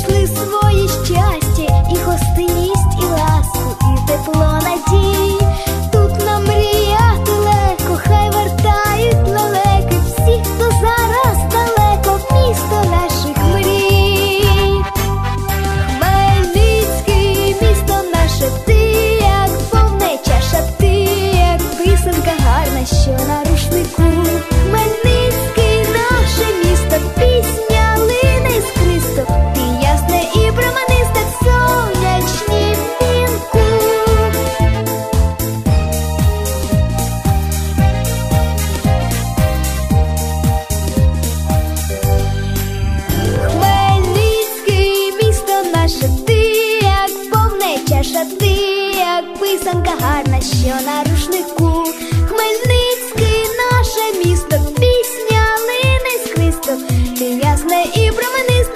знайшли своє щастя, Хороша ти, як писанка гарна, що на рушнику. Хмельницький, наше місто, пісня лине христом, ти ясне і променисто